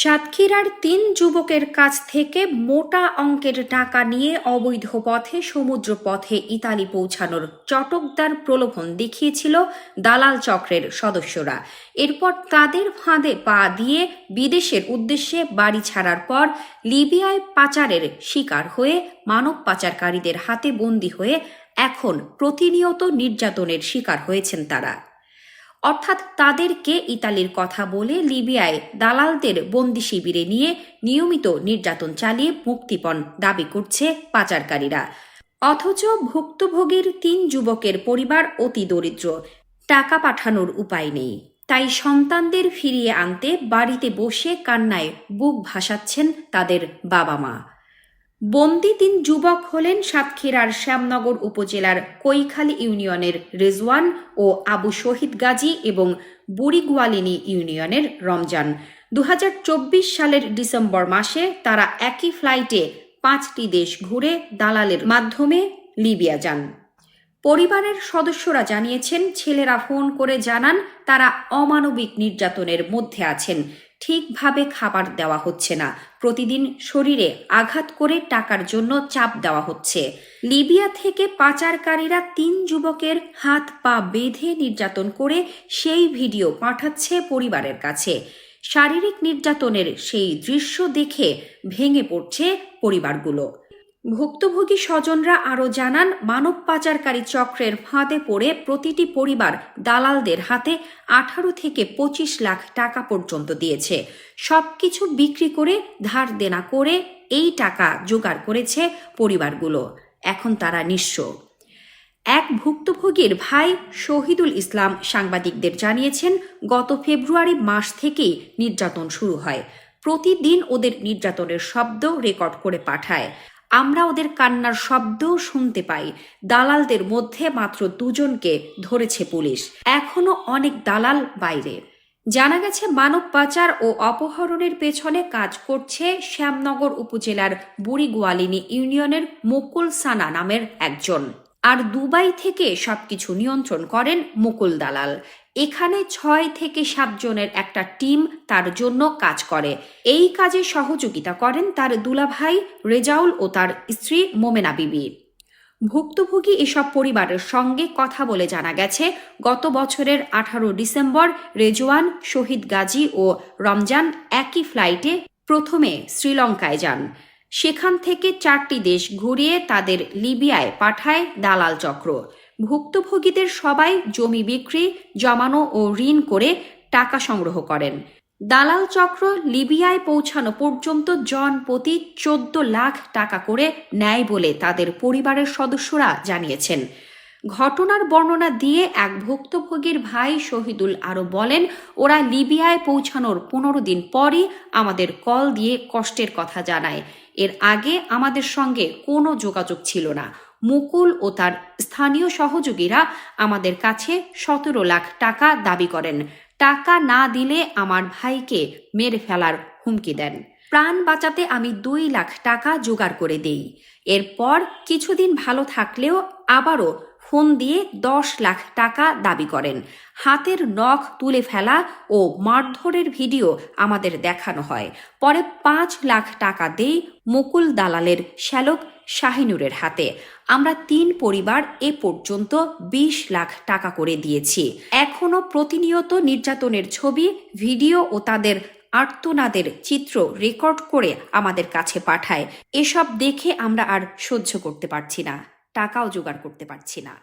সাতক্ষীরার তিন যুবকের কাছ থেকে মোটা অঙ্কের টাকা নিয়ে অবৈধ পথে সমুদ্র পথে ইতালি পৌঁছানোর চটকদার প্রলোভন দেখিয়েছিল দালাল চক্রের সদস্যরা। এরপর তাদের ফাঁদে পা দিয়ে বিদেশের উদ্দেশ্যে বাড়ি ছাড়ার পর লিবিয়ায় পাচারের শিকার হয়ে মানব পাচারকারীদের হাতে বন্দী হয়ে এখন প্রতিনিয়ত নির্যাতনের শিকার হয়েছেন তারা। অর্থাৎ তাদেরকে ইতালির কথা বলে লিবিয়ায় দালালদের বন্দি শিবিরে নিয়ে নিয়মিত নির্যাতন চালিয়ে মুক্তিপণ দাবি করছে পাচারকারীরা। অথচ ভুক্তভোগীর তিন যুবকের পরিবার অতি দরিদ্র, টাকা পাঠানোর উপায় নেই। তাই সন্তানদের ফিরিয়ে আনতে বাড়িতে বসে কান্নায় বুক ভাসাচ্ছেন তাদের বাবা মা বন্দি তিন যুবক হলেন সাতক্ষীরার শ্যামনগর উপজেলার কৈখালী ইউনিয়নের রেজওয়ান ও আবু শহীদ গাজী এবং বুড়িগোয়ালিনী ইউনিয়নের রমজান। দু হাজার চব্বিশ সালের ডিসেম্বর মাসে তারা একই ফ্লাইটে পাঁচটি দেশ ঘুরে দালালের মাধ্যমে লিবিয়া যান। পরিবারের সদস্যরা জানিয়েছেন, ছেলেরা ফোন করে জানান, তারা অমানবিক নির্যাতনের মধ্যে আছেন। ঠিকভাবে খাবার দেওয়া হচ্ছে না। প্রতিদিন শরীরে আঘাত করে টাকার জন্য চাপ দেওয়া হচ্ছে। লিবিয়া থেকে পাচারকারীরা তিন যুবকের হাত পা বেঁধে নির্যাতন করে সেই ভিডিও পাঠাচ্ছে পরিবারের কাছে। শারীরিক নির্যাতনের সেই দৃশ্য দেখে ভেঙে পড়ছে পরিবারগুলো। ভুক্তভোগী স্বজনরা আরও জানান, মানব পাচারকারী চক্রের ফাঁদে পড়ে প্রতিটি পরিবার দালালদের হাতে আঠারো থেকে পঁচিশ লাখ টাকা পর্যন্ত দিয়েছে। সবকিছু বিক্রি করে ধার দেনা করে এই টাকা জোগাড় করেছে পরিবারগুলো। এখন তারা নিঃস্ব। এক ভুক্তভোগীর ভাই শহীদুল ইসলাম সাংবাদিকদের জানিয়েছেন, গত ফেব্রুয়ারি মাস থেকেই নির্যাতন শুরু হয়। প্রতিদিন ওদের নির্যাতনের শব্দ রেকর্ড করে পাঠায়। আমরা ওদের কান্নার শব্দও শুনতে পাই। দালালদের মধ্যে মাত্র দুজনকে ধরেছে পুলিশ। এখনও অনেক দালাল বাইরে। জানা গেছে, মানব পাচার ও অপহরণের পেছনে কাজ করছে শ্যামনগর উপজেলার বুড়িগোয়ালিনী ইউনিয়নের মুকুল সানা নামের একজন। আর দুবাই থেকে সবকিছু নিয়ন্ত্রণ করেন মুকুল দালাল। এখানে ছয় থেকে সাতজনের একটা টিম তার জন্য কাজ করে। এই কাজে সহযোগিতা করেন তার দুলাভাই রেজাউল ও তার স্ত্রী মোমেনা বিবি। ভুক্তভোগী এসব পরিবারের সঙ্গে কথা বলে জানা গেছে, গত বছরের আঠারো ডিসেম্বর রেজওয়ান, শহীদ গাজী ও রমজান একই ফ্লাইটে প্রথমে শ্রীলঙ্কায় যান। সেখান থেকে চারটি দেশ ঘুরিয়ে তাদের লিবিয়ায় পাঠায় দালাল চক্র। ভুক্তভোগীদের সবাই জমি বিক্রি, জমানো ও ঋণ করে টাকা সংগ্রহ করেন। দালাল চক্র লিবিয়ায় পৌঁছানো পর্যন্ত জন প্রতি চোদ্দ লাখ টাকা করে নেয় বলে তাদের পরিবারের সদস্যরা জানিয়েছেন। ঘটনার বর্ণনা দিয়ে এক ভুক্তভোগীর ভাই শহীদুল আরও বলেন, ওরা লিবিয়ায় পৌঁছানোর পনেরো দিন পরই আমাদের কল দিয়ে কষ্টের কথা জানায়। এর আগে আমাদের সঙ্গে কোনো যোগাযোগ ছিল না। মুকুল ও তার স্থানীয় সহযোগীরা আমাদের কাছে সতেরো লাখ টাকা দাবি করেন। টাকা না দিলে আমার ভাইকে মেরে ফেলার হুমকি দেন। প্রাণ বাঁচাতে আমি দুই লাখ টাকা জোগাড় করে দেই। এরপর কিছুদিন ভালো থাকলেও আবারও ফোন দিয়ে দশ লাখ টাকা দাবি করেন। হাতের নখ তুলে ফেলা ও মারধরের ভিডিও আমাদের দেখানো হয়। পরে পাঁচ লাখ টাকা দেই মুকুল দালালের শ্যালক শাহিনুরের হাতে। আমরা তিন পরিবার এ পর্যন্ত বিশ লাখ টাকা করে দিয়েছি। এখনও প্রতিনিয়ত নির্যাতনের ছবি, ভিডিও ও তাদের আর্তনাদের চিত্র রেকর্ড করে আমাদের কাছে পাঠায়। এসব দেখে আমরা আর সহ্য করতে পারছি না। টাকাও জোগাড় করতে পারছি না।